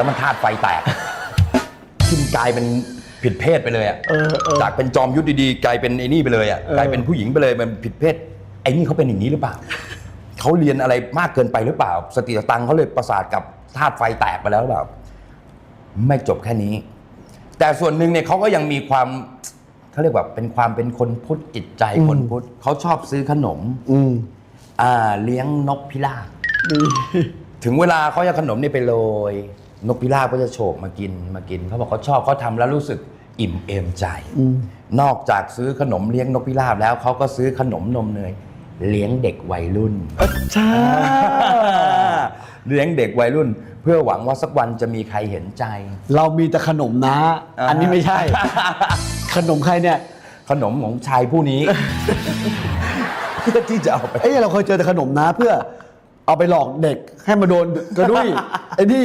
แล้วมันธาตุไฟแตก ขึ้นกลายเป็นผิดเพศไปเลยอะเออเออ จากเป็นจอมยุทธดีๆกลายเป็นไอ้นี่ไปเลยอะเออกลายเป็นผู้หญิงไปเลยมันผิดเพศไอ้นี่เขาเป็นอย่างนี้หรือเปล่าเขาเรียนอะไรมากเกินไปหรือเปล่า สติสตังค์เขาเลยประสาทกับธาตุไฟแตกไปแล้วหรือเปล่า ไม่จบแค่นี้ แต่ส่วนหนึ่งเนี่ยเขาก็ยังมีความเขาเรียกว่าเป็นความเป็นคนพุทธจิตใจคนพุทธเขาชอบซื้อขนม อืมอ่าเลี้ยงนกพิราบ ดี ถึงเวลาเขาจะขนมนี่ไปโรย นกพิราบก็จะโฉบมากินมากินเขาบอกเขาชอบเขาทำแล้วรู้สึกอิ่มเอมใจนอกจากซื้อขนมเลี้ยงนกพิราบแล้วเขาก็ซื้อขนมนมเนยเลี้ยงเด็กวัยรุ่น ใช่ เลี้ยงเด็กวัยรุ่น เพื่อหวังว่าสักวันจะมีใครเห็นใจ เรามีแต่ขนมนะ อ่า อันนี้ไม่ใช่ ขนมใครเนี่ย ขนมของชายผู้นี้ เพื่อที่จะเอาไป เอ้ยเราเคยเจอแต่ขนมนะเพื่อ เอาไปหลอกเด็กให้มาโดนกระดุย ไอ้นี่